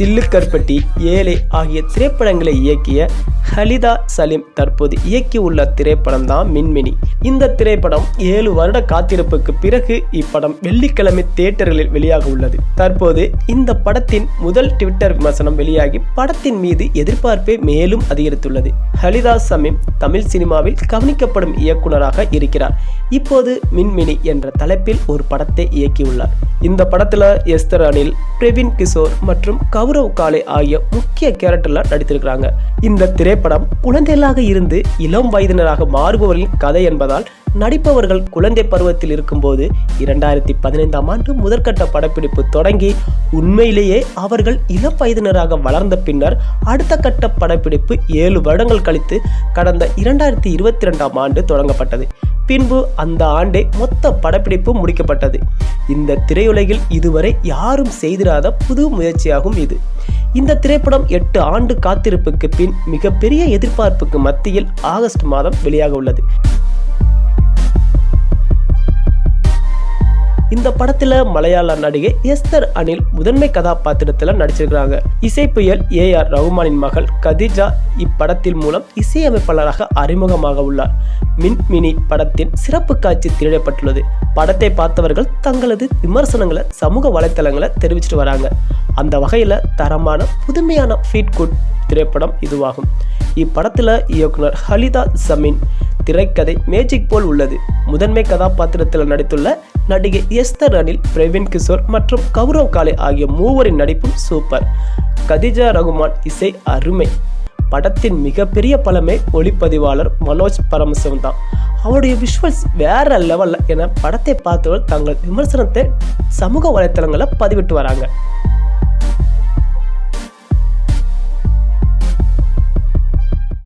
சில்லு கற்பட்டி ஏழை ஆகிய திரைப்படங்களை இயக்கிய ஹலிதா சலீம் தற்போது இயக்கியுள்ள திரைப்படம் தான் மின்மினி. இந்த திரைப்படம் ஏழு வருட காத்திருப்புக்கு பிறகு இப்படம் வெள்ளிக்கிழமை தியேட்டர்களில் வெளியாக உள்ளது. தற்போது இந்த படத்தின் முதல் ட்விட்டர் விமர்சனம் வெளியாகி படத்தின் மீது எதிர்பார்ப்பை மேலும் அதிகரித்துள்ளது. ஹலிதா சமீம் தமிழ் சினிமாவில் கவனிக்கப்படும் இயக்குனராக இருக்கிறார். இப்போது மின்மினி என்ற தலைப்பில் ஒரு படத்தை இயக்கியுள்ளார். இந்த படத்துல எஸ்தர் அனில் பிரவீன் கிஷோர் மற்றும் கௌரவ் காலே ஆகிய முக்கிய கேரக்டர்ல நடித்திருக்கிறாங்க. இந்த திரைப்படம் குழந்தைகளாக இருந்து இளம் வயதினராக மாறுபவர்களின் கதை என்பதால் நடிப்பவர்கள் குழந்தை பருவத்தில் இருக்கும்போது இரண்டாயிரத்தி பதினைந்தாம் ஆண்டு முதற்கட்ட படப்பிடிப்பு தொடங்கி உண்மையிலேயே அவர்கள் இளம் வயதினராக வளர்ந்த பின்னர் அடுத்த கட்ட படப்பிடிப்பு ஏழு வருடங்கள் கழித்து கடந்த இரண்டாயிரத்தி இருபத்தி ரெண்டாம் ஆண்டு தொடங்கப்பட்டது. பின்பு அந்த ஆண்டே மொத்த படப்பிடிப்பு முடிக்கப்பட்டது. இந்த திரையுலகில் இதுவரை யாரும் செய்திராத புது முயற்சியாகும் இது. இந்த திரைப்படம் எட்டு ஆண்டு காத்திருப்புக்கு பின் மிகப்பெரிய எதிர்பார்ப்புக்கு மத்தியில் ஆகஸ்ட் மாதம் வெளியாக உள்ளது. இந்த படத்துல மலையாள நடிகை எஸ்தர் அனில் முதன்மை கதாபாத்திரத்துல நடிச்சிருக்கிறாங்க. இசைப்புயல் ஏ ஆர் ரகுமானின் மகள் கதிஜா இப்படத்தின் மூலம் இசையமைப்பாளராக அறிமுகமாக உள்ளார். மின் மினி படத்தின் சிறப்பு காட்சி திரையிடப்பட்டுள்ளது படத்தை பார்த்தவர்கள் தங்களது விமர்சனங்களை சமூக வலைத்தளங்களை தெரிவிச்சிட்டு வராங்க. அந்த வகையில தரமான புதுமையான ஃபீட் குட் திரைப்படம் இதுவாகும். இப்படத்துல இயக்குனர் ஹலிதா ஜமீன் திரைக்கதை மேஜிக் போல் உள்ளது. முதன்மை கதாபாத்திரத்தில் நடித்துள்ள நடிகை எஸ்தர் அனில் பிரவீன் கிஷோர் மற்றும் கௌரவ் காலே ஆகிய மூவரின் நடிப்பும் சூப்பர். கதிஜா ரகுமான் இசை அருமை. படத்தின் மிகப்பெரிய பலமே ஒளிப்பதிவாளர் மனோஜ் பரமசிவம் தான். அவருடைய விஷுவல்ஸ் வேற லெவலில் என படத்தை பார்த்தவர் தங்கள் விமர்சனத்தை சமூக வலைத்தளங்களில் பதிவிட்டு வராங்க.